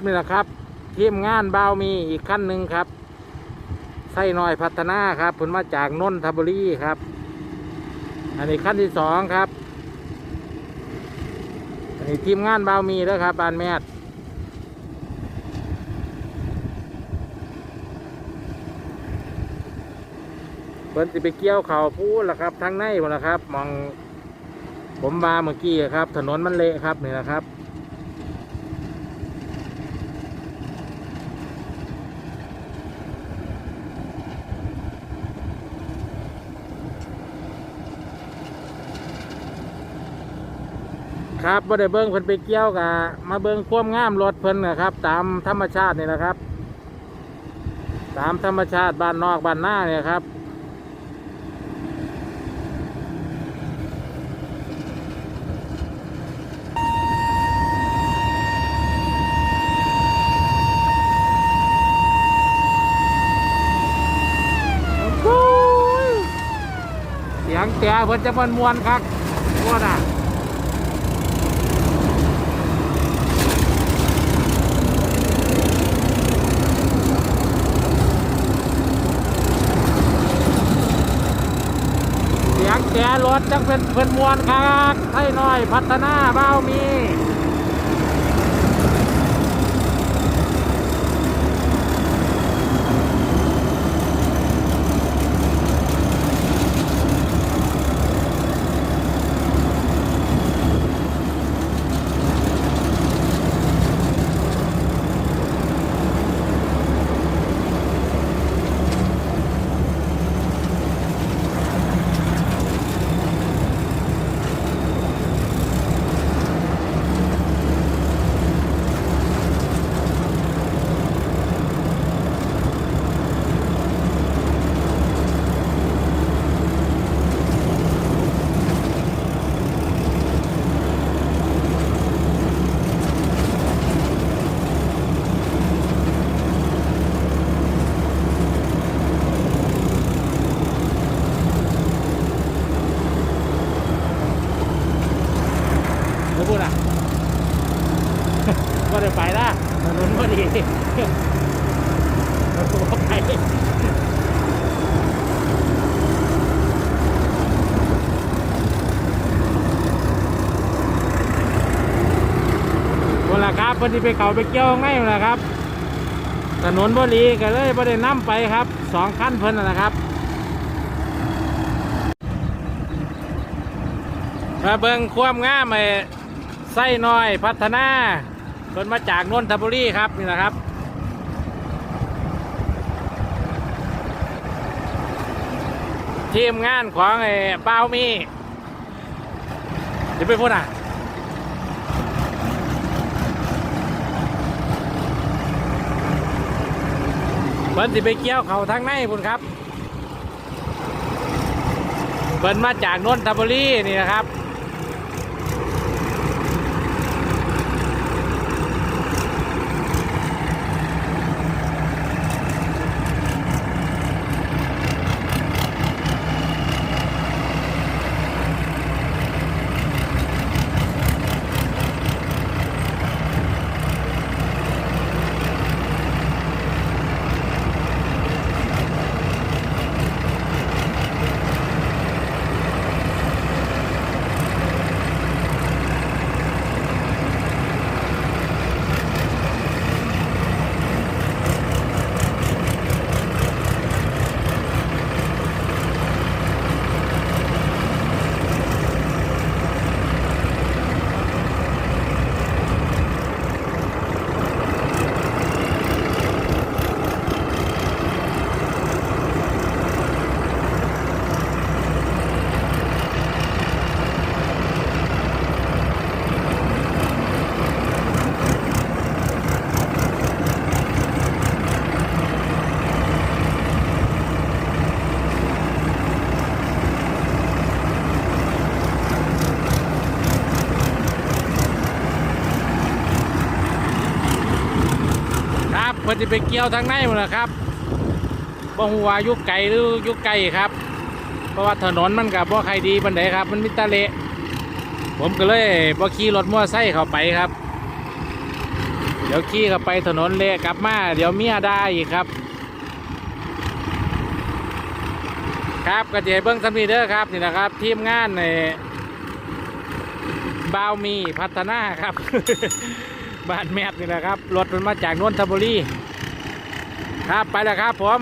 ับนี่แหละครับทีมงานบาวมีอีกขั้นหนึ่งครับไส้น้อยพัฒนาครับผลมาจากนนทบุรีครับ อันนี้ขั้นที่สองครับ อันนี้ทีมงานบาวมีแล้วครับบานแมทเพิ่นสิไปเกี่ยวเขาพูดละครับทางในหมดละครับ มองผมมาเมื่อกี้ครับ ถนนมันเละครับนี่แหละครับ ครับบ่ได้เบิ้งเพิ่นไปเกี่ยวกะมาเบิ้งควมงามรถเพิ่นนะครับ ตามธรรมชาตินี่แหละครับ ตามธรรมชาติบ้านนอกบ้านหน้าเนี่ยครับโอ้ยเสียงแต่เพิ่นจะมันมวนครับมวนอะ เารถจังเป็นเพิ่นมวนครับให้น้อยพัฒนาเบ้ามี ถนนพอดีราก็ไปคนละครับพอดีไปเขาไปเกี่ยวง่ายนละครับ ถนนพอดีก็เลยพอได้นํไปครับสองขั้นเพิ่นนั่นนะครับมาเบิ่งความงามไอ้ไส้น้อยพัฒนา เพิ่นมาจากนนทบุรีครับนี่แหละครับทีมงานของไอ้ป้ามีเดี๋ยวไปพูดอะเพิ่นสิไปเกี่ยวเขาทางในพุ่นครับเพิ่นมาจากนนทบุรีนี่นะครับ ครับเพิ่นจะไปเกี่ยวทางในหมดแล้วครับบ่ฮู้ว่าอยุกไก่หรือยุกไก่ครับ เพราะว่าถนนมันกับบ่ใครดีปานใดครับ มันมิตะเละผมก็เลยบ่ขี่รถมอไซค์เข้าไปครับ เดี๋ยวขี่เข้าไปถนนเละกลับมาเดี๋ยวเมียได้อีกครับ ครับก็จะให้เบิ้งสำนีเด้อครับนี่นะครับ ทีมงานในบาวมีพัฒนาครับ บ้านแมทนี่แหละครับ รถมันมาจากนนทบุรี ครับไปแล้วครับผม